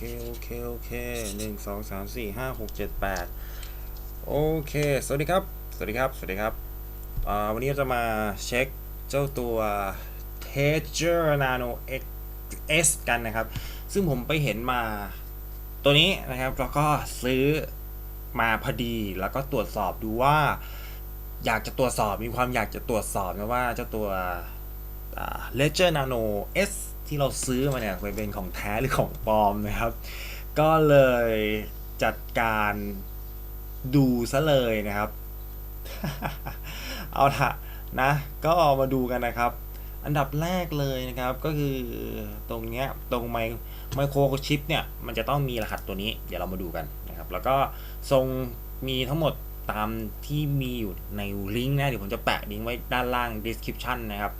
โอเคโอเคหนึ่งสองสามสี่ห้าหกเจ็ดแปดโอเค สวัสดีครับ สวัสดีครับ สวัสดีครับ วันนี้จะมาเช็คเจ้าตัว t e g e r Nano X S กันนะครับ ซึ่งผมไปเห็นมาตัวนี้นะครับ แล้วก็ซื้อมาพอดี แล้วก็ตรวจสอบดูว่า อยากจะตรวจสอบ มีความอยากจะตรวจสอบนะว่าเจ้าตัว Ledger Nano S ที่เราซื้อมาเนี่ยเป็นของแท้หรือของปลอมนะครับ ก็เลยจัดการดูซะเลยนะครับ เอาละนะ ก็มาดูกันนะครับ อันดับแรกเลยนะครับก็คือตรงเนี้ยตรงไมไมโครชิปเนี่ยมันจะต้องมีรหัสตัวนี้ เดี๋ยวเรามาดูกันนะครับ แล้วก็ทรงมีทั้งหมดตามที่มีอยู่ในลิงก์นะเดี๋ยวผมจะแปะลิงก์ไว้ด้านล่าง description นะครับ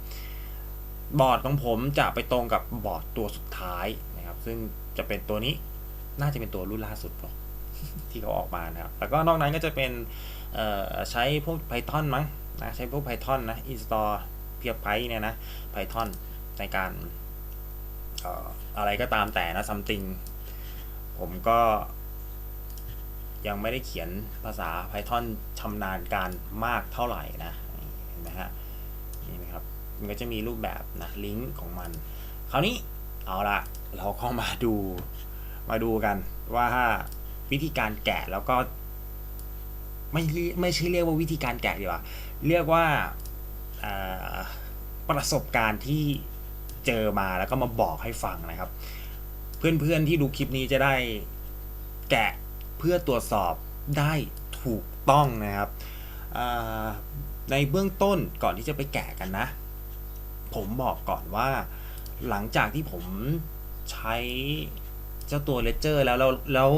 บอร์ดของผมจะไปตรงกับบอร์ดตัวสุดท้ายนะครับ ซึ่งจะเป็นตัวนี้น่าจะเป็นตัวรุ่นล่าสุดเนอะที่เขาออกมานะครับ แล้วก็นอกนั้นก็จะเป็นใช้พวก Python มั้งนะใช้พวก Python นะ install เพียบไพเนี่ยนะ Python ในการอะไรก็ตามแต่นะ something ผมก็ยังไม่ได้เขียนภาษา Python ชำนาญการมากเท่าไหร่นะเห็นไหมฮะนี่นะครับ มันก็จะมีรูปแบบนะลิงก์ของมัน คราวนี้เอาละเราก็มาดูมาดูกันว่าวิธีการแกะแล้วก็ไม่ไม่ใช่เรียกว่าวิธีการแกะดีกว่าเรียกว่าประสบการณ์ที่เจอมาแล้วก็มาบอกให้ฟังนะครับ เพื่อนๆที่ดูคลิปนี้จะได้แกะเพื่อตรวจสอบได้ถูกต้องนะครับในเบื้องต้นก่อนที่จะไปแกะกันนะ ผมบอกก่อนว่า หลังจากที่ผมใช้เจ้าตัวเลเจอร์แล้วแล้วแล้ว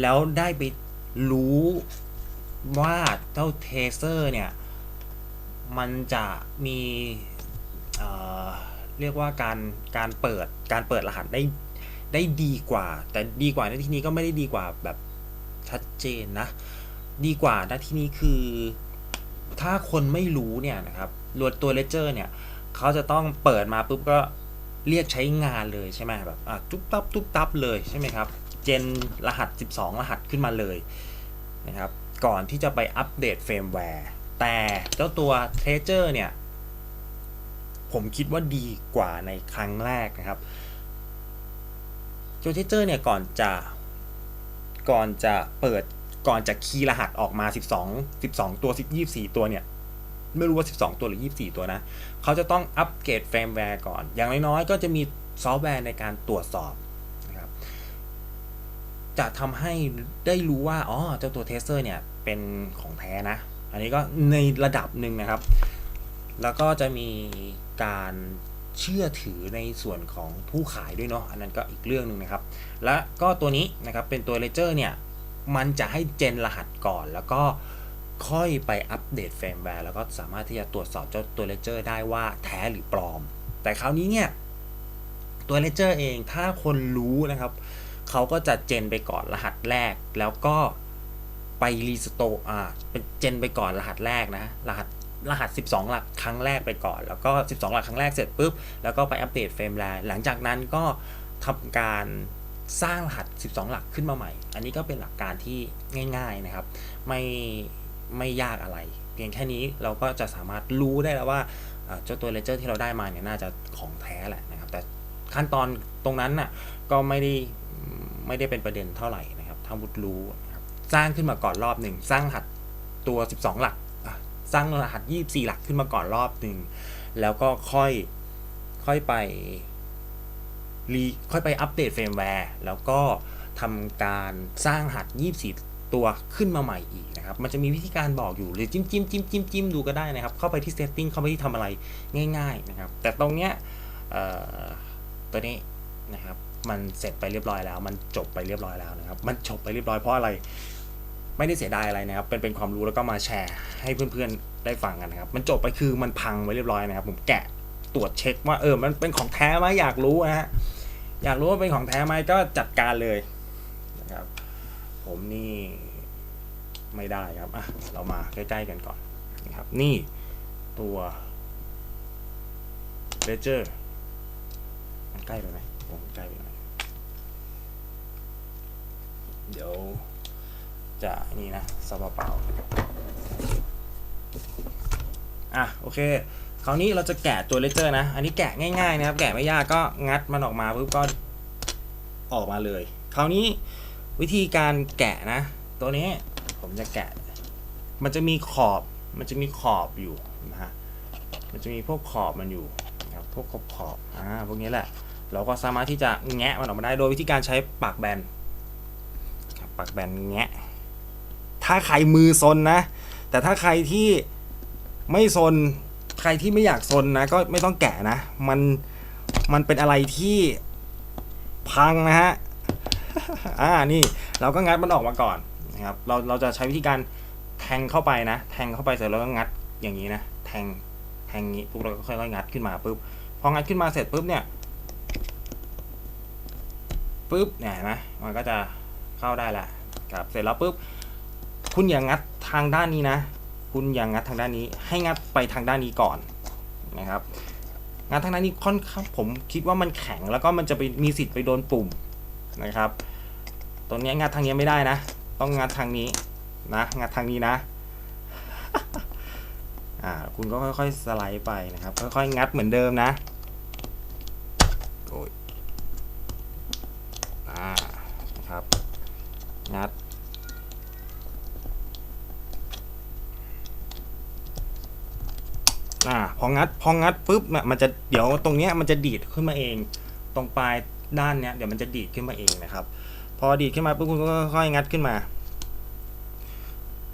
แล้วได้ไปรู้ว่าเจ้าเทเซอร์เนี่ย มันจะมีเเรียกว่าการการเปิดการเปิดรหัสได้ได้ดีกว่า แต่ดีกว่าในที่นี้ก็ไม่ได้ดีกว่าแบบชัดเจนนะ ดีกว่าในที่นี้คือถ้าคนไม่รู้เนี่ยนะครับรวดตัวเลเจอร์เนี่ย เขาจะต้องเปิดมาปุ๊บก็เรียกใช้งานเลยใช่ไหมแบบอะตุ๊บตับตุ๊บตับเลยใช่ไหมครับ เจนรหัส 12 รหัสขึ้นมาเลยนะครับ ก่อนที่จะไปอัปเดตเฟรมแวร์ แต่เจ้าตัว t r e a s u r e เนี่ย ผมคิดว่าดีกว่าในครั้งแรกนะครับตัว t r e a s u r e เนี่ยก่อนจะก่อนจะเปิดก่อนจะคีย์รหัสออกมา 12 12 ตัว 24 ตัวเนี่ย ไม่รู้ว่า 12 ตัวหรือ 24 ตัวนะ เขาจะต้องอัปเกรดเฟรมแวร์ก่อน อย่างน้อยๆ ก็จะมีซอฟต์แวร์ในการตรวจสอบนะครับ จะทำให้ได้รู้ว่า อ๋อ เจ้าตัวเทสเซอร์เนี่ย เป็นของแท้นะ อันนี้ก็ในระดับหนึ่งนะครับ แล้วก็จะมีการเชื่อถือในส่วนของผู้ขายด้วยเนาะ อันนั้นก็อีกเรื่องหนึ่งนะครับ และก็ตัวนี้นะครับ เป็นตัวเลเจอร์เนี่ย มันจะให้เจนรหัสก่อน แล้วก็ ค่อยไปอัปเดตเฟรมแวร์แล้วก็สามารถที่จะตรวจสอบเจ้าตัวเลเจอร์ได้ว่าแท้หรือปลอม แต่คราวนี้เนี่ย ตัวเลเจอร์เองถ้าคนรู้นะครับ เขาก็จะเจนไปก่อนรหัสแรก แล้วก็ไปรีสโตอ่าเป็นเจนไปก่อนรหัสแรกนะ รหัสรหัส 12 หลักครั้งแรกไปก่อน แล้วก็ 12 หลักครั้งแรกเสร็จปุ๊บ แล้วก็ไปอัปเดตเฟรมแวร์หลังจากนั้นก็ทำการสร้างรหัส 12 หลักขึ้นมาใหม่ อันนี้ก็เป็นหลักการที่ง่าย ๆนะครับ ไม่ ไม่ยากอะไร เพียงแค่นี้เราก็จะสามารถรู้ได้แล้วว่าเจ้าตัวเลเจอร์ที่เราได้มาเนี่ยน่าจะของแท้แหละนะครับ แต่ขั้นตอนตรงนั้นน่ะก็ไม่ได้ไม่ได้เป็นประเด็นเท่าไหร่นะครับถ้าวุฒรู้สร้างขึ้นมาก่อนรอบหนึ่งสร้างรหัสตัว 12 หลักสร้างรหัส 24 หลักขึ้นมาก่อนรอบหนึ่งแล้วก็ค่อยค่อยไปรีค่อยไปอัปเดตเฟรมแวร์แล้วก็ทำการสร้างรหัส24 ตัวขึ้นมาใหม่อีกนะครับ มันจะมีวิธีการบอกอยู่หรือจิ้มจิ้มจิ้มจิ้มจิ้มดูก็ได้นะครับ เข้าไปที่ setting เข้าไปที่ทำอะไรง่าย ๆนะครับ แต่ตรงเนี้ยตัวนี้นะครับมันเสร็จไปเรียบร้อยแล้ว มันจบไปเรียบร้อยแล้วนะครับ มันจบไปเรียบร้อยเพราะอะไร ไม่ได้เสียดายอะไรนะครับ เป็นเป็นความรู้แล้วก็มาแชร์ให้เพื่อนๆได้ฟังกันนะครับ มันจบไปคือมันพังไปเรียบร้อยนะครับ ผมแกะตรวจเช็คว่าเออ มันเป็นของแท้ไหมอยากรู้นะฮะ อยากรู้ว่าเป็นของแท้ไหมก็จัดการเลยนะครับ ผมนี่ ไม่ได้ครับอะเรามาใกล้ๆกันก่อนนะครับนี่ตัว Ledger มันใกล้ไปไหมผมใกล้ไปไหมเดี๋ยวจะนี่นะซาเปล่าอะโอเคคราวนี้เราจะแกะตัวเลเจอร์นะ อันนี้แกะง่ายๆนะครับ แกะไม่ยากก็งัดมันออกมาปุ๊บก็ออกมาเลย คราวนี้วิธีการแกะนะ ตัวนี้ ผมจะแกะ มันจะมีขอบ มันจะมีขอบอยู่นะฮะ มันจะมีพวกขอบมันอยู่นะครับพวกขอบขอบอ่าพวกนี้แหละ เราก็สามารถที่จะแงะมันออกมาได้โดยวิธีการใช้ปากแบนปากแบนแงะ ถ้าใครมือซนนะ แต่ถ้าใครที่ไม่ซน ใครที่ไม่อยากซนนะ ก็ไม่ต้องแกะนะ มัน มันเป็นอะไรที่พังนะฮะ อ่า นี่ เราก็งัดมันออกมาก่อน นะครับเราเราจะใช้วิธีการแทงเข้าไปนะแทงเข้าไปเสร็จแล้วก็งัดอย่างนี้นะแทงแทงนี้ปุ๊บเราก็ค่อยๆงัดขึ้นมาปุ๊บพองัดขึ้นมาเสร็จปุ๊บเนี่ยปุ๊บเนี่ยเห็นไหมมันก็จะเข้าได้ละครับเสร็จแล้วปุ๊บคุณอย่างงัดทางด้านนี้นะ คุณอย่างงัดทางด้านนี้ ให้งัดไปทางด้านนี้ก่อนนะครับงัดทางด้านนี้ค่อนข้างผมคิดว่ามันแข็งแล้วก็มันจะไปมีสิทธิ์ไปโดนปุ่มนะครับ ตรงนี้งัดทางนี้ไม่ได้นะ ต้องงัดทางนี้นะงัดทางนี้นะอ่าคุณก็ค่อยๆสไลด์ไปนะครับ ค่อยๆงัดเหมือนเดิมนะโอ้ยอ่านะครับงัดอ่าพองัดพองัดปุ๊บเนี่ยมันจะเดี๋ยวตรงเนี้ยมันจะดีดขึ้นมาเอง ตรงปลายด้านเนี้ยเดี๋ยวมันจะดีดขึ้นมาเองนะครับ อดีดขึ้นมาปุ๊บคุณก็ค่อยๆงัดขึ้นมา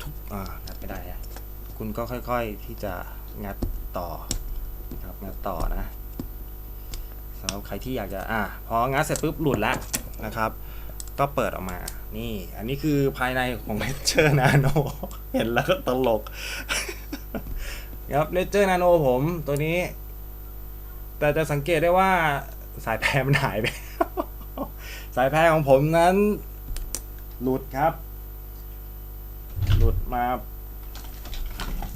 ทุกอ่างัดไม่ได้อะคุณก็ค่อยๆที่จะงัดต่อนะครับงัดต่อนะสำหรับใครที่อยากจะอะพองัดเสร็จปุ๊บหลุดแล้วนะครับ ก็เปิดออกมา นี่ อันนี้คือภายในของ l e เ t อร์นาโนเห็นแล้วก็ตลกครับเลเจอร์นาโนผมตัวนี้ แต่จะสังเกตได้ว่าสายแพรมันหายไป สายแพรของผมนั้น หลุดครับ หลุดมา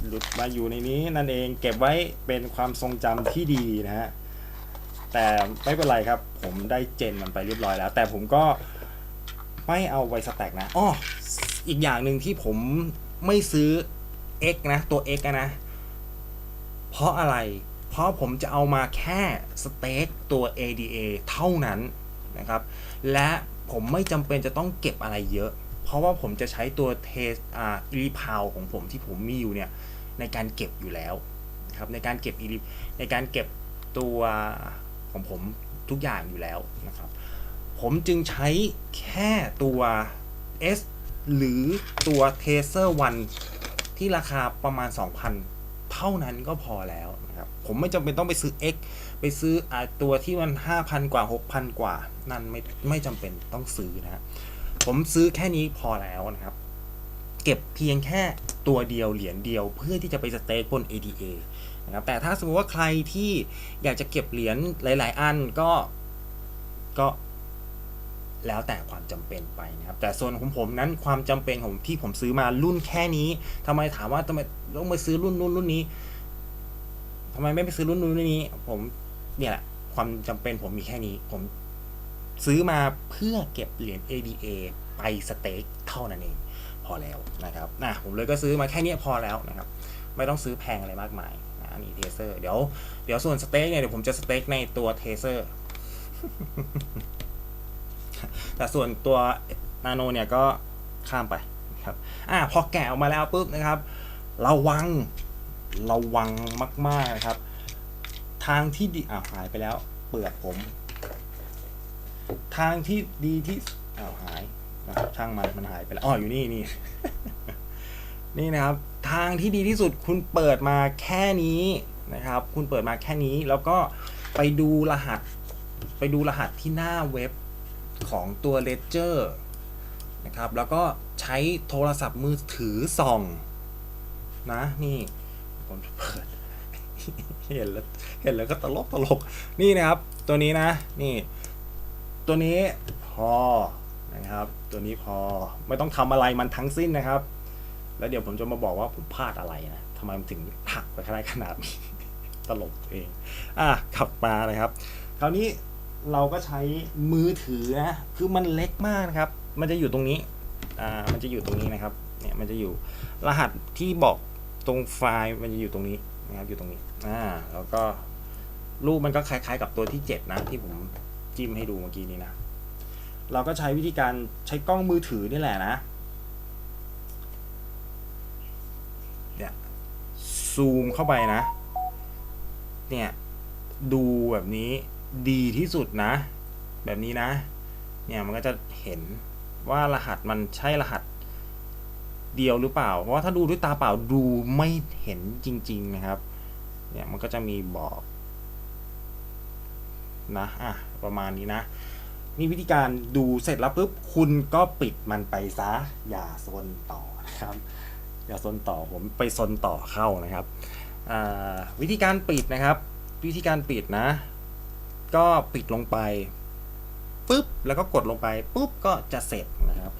หลุดมาอยู่ในนี้นั่นเองเก็บไว้เป็นความทรงจำที่ดีนะฮะแต่ไม่เป็นไรครับ ผมได้เจนมันไปเรียบร้อยแล้ว แต่ผมก็ไม่เอาไว้สแต็กนะอ้ออีกอย่างหนึ่งที่ผมไม่ซื้อ X นะ ตัว X อะนะ เพราะอะไร เพราะผมจะเอามาแค่สเต็กตัว ADA เท่านั้น นะครับ และผมไม่จำเป็นจะต้องเก็บอะไรเยอะ เพราะว่าผมจะใช้ตัวเทสอ่ารีพาวของผมที่ผมมีอยู่เนี่ยในการเก็บอยู่แล้วนะครับในการเก็บอีลิในการเก็บตัวของผมทุกอย่างอยู่แล้วนะครับ ผมจึงใช้แค่ตัว S หรือตัว Taser 1ที่ราคาประมาณ 2,000 เท่านั้นก็พอแล้วนะครับ ผมไม่จำเป็นต้องไปซื้อ X ไปซื้ออาตัวที่มัน 5,000 กว่า 6,000 กว่า นั่นไม่ไม่จำเป็นต้องซื้อนะ ผมซื้อแค่นี้พอแล้วนะครับ เก็บเพียงแค่ตัวเดียวเหรียญเดียวเพื่อที่จะไปสเต็กบน ADA นะครับแต่ถ้าสมมติว่าใครที่อยากจะเก็บเหรียญหลาย ๆ อันก็ก็แล้วแต่ความจำเป็นไปนะครับ แต่ส่วนของผมนั้นความจำเป็นของที่ผมซื้อมารุ่นแค่นี้ทำไมถามว่าทำไมต้องไปซื้อรุ่นนู้นรุ่นนี้ทำไมไม่ไปซื้อรุ่นนู้นรุ่นนี้ ผม เนี่ยแหละ ความจำเป็นผมมีแค่นี้ ผมซื้อมาเพื่อเก็บเหรียญ ADA ไปสเต็กเท่านั้นเอง พอแล้วนะครับนะผมเลยก็ซื้อมาแค่นี้พอแล้วนะครับ ไม่ต้องซื้อแพงอะไรมากมายนะอันนี้เทเซอร์เดี๋ยวเดี๋ยวส่วนสเต็กเนี่ยเดี๋ยวผมจะสเต็กในตัวเทเซอร์แต่ส่วนตัวนาโนเนี่ยก็ข้ามไปครับอะพอแกะออกมาแล้วปุ๊บนะครับ ระวังระวังมากๆนะครับ ทางที่ดีอ่าหายไปแล้ว เปลือกผม ทางที่ดีที่อ้าวหายนะครับช่างมันมันหายไปแล้วอ๋ออยู่นี่นี่นี่นะครับ ทางที่ดีที่สุดคุณเปิดมาแค่นี้นะครับ คุณเปิดมาแค่นี้แล้วก็ไปดูรหัส ไปดูรหัสที่หน้าเว็บของตัว Ledger นะครับ แล้วก็ใช้โทรศัพท์มือถือส่อง นะ นี่ผมเปิด เห็นแล้วเห็นแล้วก็ตลกตลกนี่นะครับ ตัวนี้นะนี่ ตัวนี้พอนะครับ ตัวนี้พอไม่ต้องทำอะไรมันทั้งสิ้นนะครับ แล้วเดี๋ยวผมจะมาบอกว่าผมพลาดอะไรนะทำไมมันถึงหักไปขนาดขนาดนี้ตลกเองอะขับมานะครับ คราวนี้เราก็ใช้มือถือนะคือมันเล็กมากนะครับ มันจะอยู่ตรงนี้อ่ามันจะอยู่ตรงนี้นะครับเนี่ยมันจะอยู่รหัสที่บอกตรงไฟล์มันจะอยู่ตรงนี้ นะครับอยู่ตรงนี้อ่าแล้วก็รูปมันก็คล้ายๆ กับตัวที่ 7 นะ ที่ผมจิ้มให้ดูเมื่อกี้นี้นะ เราก็ใช้วิธีการใช้กล้องมือถือนี่แหละนะเนี่ยซูมเข้าไปนะ เนี่ยดูแบบนี้ดีที่สุดนะ แบบนี้นะ เนี่ยมันก็จะเห็นว่ารหัสมันใช่รหัส เดียวหรือเปล่า เพราะว่าถ้าดูด้วยตาเปล่าดูไม่เห็นจริง ๆ นะครับ เนี่ยมันก็จะมีบอกนะอะประมาณนี้นะนี่วิธีการดูเสร็จแล้วปุ๊บคุณก็ปิดมันไปซะ อย่าซนต่อนะครับ อย่าซนต่อผมไปซนต่อเข้านะครับอ่าวิธีการปิดนะครับ วิธีการปิดนะ ก็ปิดลงไปปุ๊บแล้วก็กดลงไปปุ๊บก็จะเสร็จนะครับ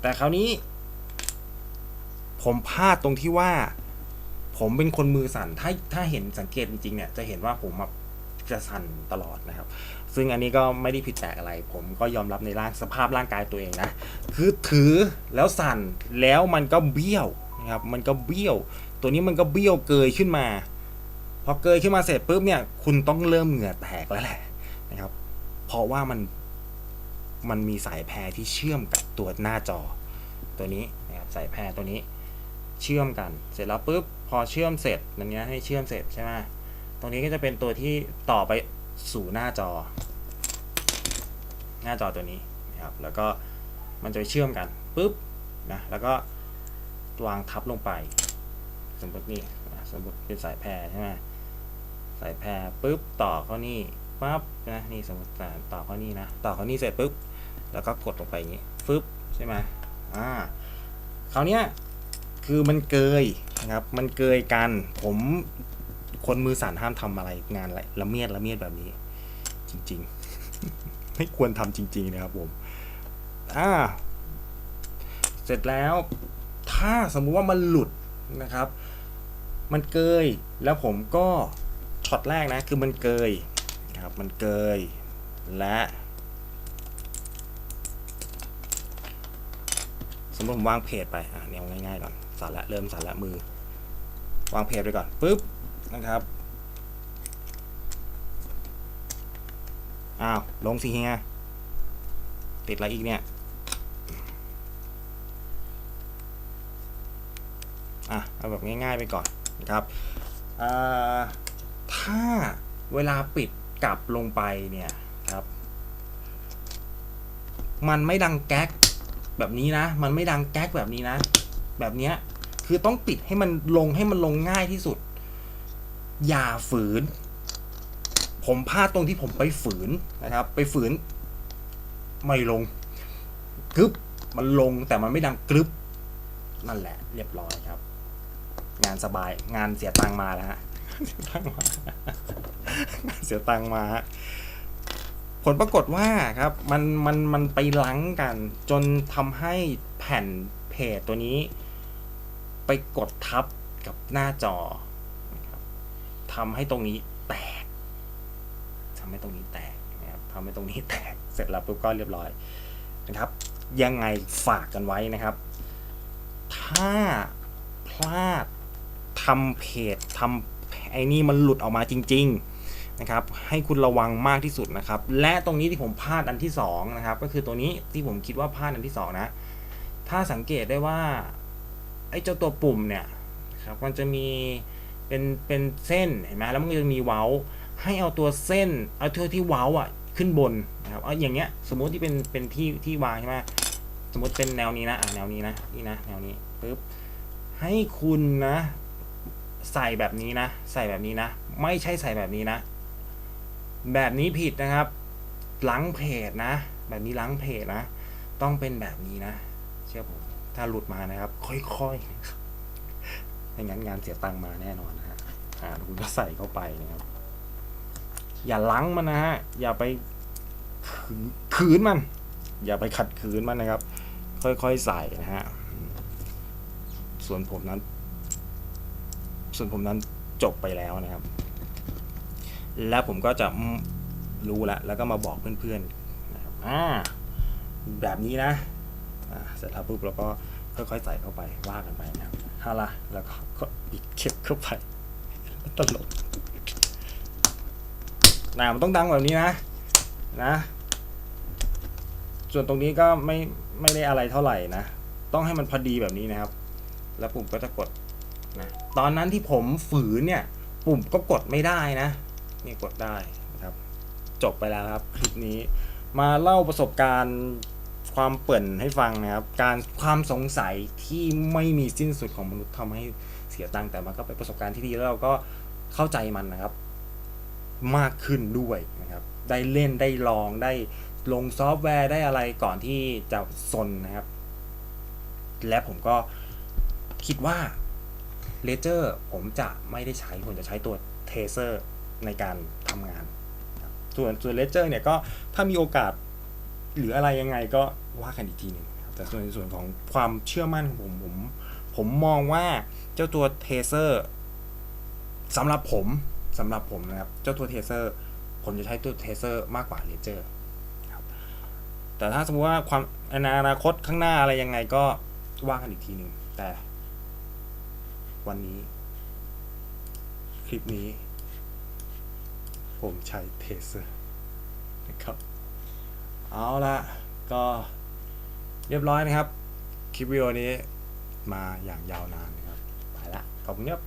แต่คราวนี้ ผมพลาดตรงที่ว่า ผมเป็นคนมือสั่น ถ้าถ้าเห็นสังเกตจริงๆเนี่ยจะเห็นว่าผมจะสั่นตลอดนะครับ ซึ่งอันนี้ก็ไม่ได้ผิดแปลกอะไร ผมก็ยอมรับในร่างสภาพร่างกายตัวเองนะ คือถือแล้วสั่นแล้วมันก็เบี้ยวนะครับ มันก็เบี้ยว ตัวนี้มันก็เบี้ยวเกยขึ้นมา พอเกยขึ้นมาเสร็จปุ๊บเนี่ย คุณต้องเริ่มเหงื่อแตกแล้วแหละนะครับ เพราะว่ามันมันมีสายแพรที่เชื่อมกับตัวหน้าจอตัวนี้นะครับสายแพรตัวนี้ เชื่อมกัน เสร็จแล้วปุ๊บพอเชื่อมเสร็จอันเนี้ยให้เชื่อมเสร็จใช่ไหมตรงนี้ก็จะเป็นตัวที่ต่อไปสู่หน้าจอ หน้าจอตัวนี้นะครับ แล้วก็มันจะไปเชื่อมกันปุ๊บนะแล้วก็วางทับลงไป สมมตินี่สมมติเป็นสายแพรใช่ไหมสายแพรปุ๊บต่อเข้านี่ปั๊บนะนี่สมมติต่อเข้านี่นะต่อเข้านี่เสร็จปุ๊บแล้วก็กดลงไปอย่างนี้ฟึบใช่ไหมอ่าคราวเนี้ย คือมันเกยนะครับ มันเกยกัน ผมคนมือสั่นห้ามทำอะไรงานอะไรละเมียดละเมียดแบบนี้ จริง ๆ ไม่ควรทำจริง ๆ นะครับผมอ่าเสร็จแล้วถ้าสมมุติว่ามันหลุดนะครับ มันเกยแล้วผมก็ช็อตแรกนะคือมันเกยครับมันเกยและ สมมติผมวางเพจไปอะเนี่ยง่ายๆก่อน สั่นละเริ่มสั่นละมือ วางเพจไปก่อนปุ๊บนะครับอ้าว ลงสิเฮียติดอะไรอีกเนี่ยอะเอาแบบง่ายๆไปก่อนนะครับถ้าเวลาปิดกลับลงไปเนี่ยครับ มันไม่ดังแก๊กแบบนี้นะ มันไม่ดังแก๊กแบบนี้นะ แบบเนี้ย คือต้องปิดให้มันลงให้มันลงง่ายที่สุด อย่าฝืน ผมพลาดตรงที่ผมไปฝืนนะครับ ไปฝืน ไม่ลงกรึบมันลงแต่มันไม่ดังกรึบนั่นแหละ เรียบร้อยครับ งานสบายงานเสียตังมาแล้วฮะเสียตังมางานเสียตังมาผลปรากฏว่าครับมันมันมันไปลังกันจนทำให้แผ่นเพจตัวนี้ ไปกดทับกับหน้าจอทำให้ตรงนี้แตกทำให้ตรงนี้แตกนะครับทำให้ตรงนี้แตกเสร็จแล้วปุ๊บก็เรียบร้อยนะครับ ยังไงฝากกันไว้นะครับ ถ้าพลาดทำเพจทำไอ้นี่มันหลุดออกมาจริง ๆนะครับ ให้คุณระวังมากที่สุดนะครับ และตรงนี้ที่ผมพลาดอันที่สองนะครับ ก็คือตัวนี้ที่ผมคิดว่าพลาดอันที่สองนะถ้าสังเกตได้ว่า ไอ้เจ้าตัวปุ่มเนี่ยครับมันจะมีเป็นเป็นเส้นเห็นไหมแล้วมันก็จะมีเว้า ให้เอาตัวเส้นเอาตัวที่เว้าอะขึ้นบนนะครับเอาอย่างเงี้ยสมมุติที่เป็นเป็นที่ที่วางใช่ไหมสมมติเป็นแนวนี้นะอะแนวนี้นะนี่นะแนวนี้ปึ๊บให้คุณนะ ใส่แบบนี้นะ ใส่แบบนี้นะ ไม่ใช่ใส่แบบนี้นะ แบบนี้ผิดนะครับหลังเพจนะ แบบนี้หลังเพจนะ ต้องเป็นแบบนี้นะ ถ้าหลุดมานะครับ ค่อยๆไม่งั้นงานเสียตังค์มาแน่นอนนะฮะอ่าคุณก็ใส่เข้าไปนะครับ อย่าลังมันนะฮะ อย่าไปขืนขืนมัน อย่าไปขัดขืนมันนะครับ ค่อยๆใส่นะฮะ ส่วนผมนั้น ส่วนผมนั้นจบไปแล้วนะครับ แล้วผมก็จะรู้แล้วแล้วก็มาบอกเพื่อนๆนะครับอ่าแบบนี้นะ เสร็จแล้วปุ๊บเราก็ค่อยๆใส่เข้าไปว่ากันไปนะฮาละแล้วก็ก็บิดเข็บเข้าไปตลกนะมันต้องดังแบบนี้นะนะ ส่วนตรงนี้ก็ไม่ไม่ได้อะไรเท่าไหร่นะ ต้องให้มันพอดีแบบนี้นะครับ แล้วปุ่มก็จะกดนะตอนนั้นที่ผมฝืนเนี่ย ปุ่มก็กดไม่ได้นะนี่กดได้นะครับ จบไปแล้วครับคลิปนี้มาเล่าประสบการณ์ ความเปิ่นให้ฟังนะครับ การความสงสัยที่ไม่มีสิ้นสุดของมนุษย์ทำให้เสียตังค์แต่มันก็เป็นประสบการณ์ที่ดีแล้วเราก็เข้าใจมันนะครับ มากขึ้นด้วยนะครับ ได้เล่นได้ลองได้ลงซอฟต์แวร์ได้อะไรก่อนที่จะซนนะครับ และผมก็คิดว่าเลเจอร์ผมจะไม่ได้ใช้ ผมจะใช้ตัวเทเซอร์ในการทำงาน ส่วนส่วนเลเจอร์เนี่ยก็ถ้ามีโอกาส หรืออะไรยังไงก็ว่ากันอีกทีหนึ่งแต่ส่วนในส่วนของความเชื่อมั่นของผมผม ผมมองว่าเจ้าตัวเทเซอร์สำหรับผมสำหรับผมนะครับ เจ้าตัวเทเซอร์ ผมจะใช้ตัวเทเซอร์มากกว่าเลเจอร์ครับแต่ถ้าสมมติว่าความในอนาคตข้างหน้าอะไรยังไงก็ว่ากันอีกทีหนึ่งแต่ วันนี้ คลิปนี้ ผมใช้เทเซอร์นะครับ เอาละก็เรียบร้อยนะครับ คลิปวิดีโอนี้มาอย่างยาวนานนะครับ ไปละขอบคุณครับ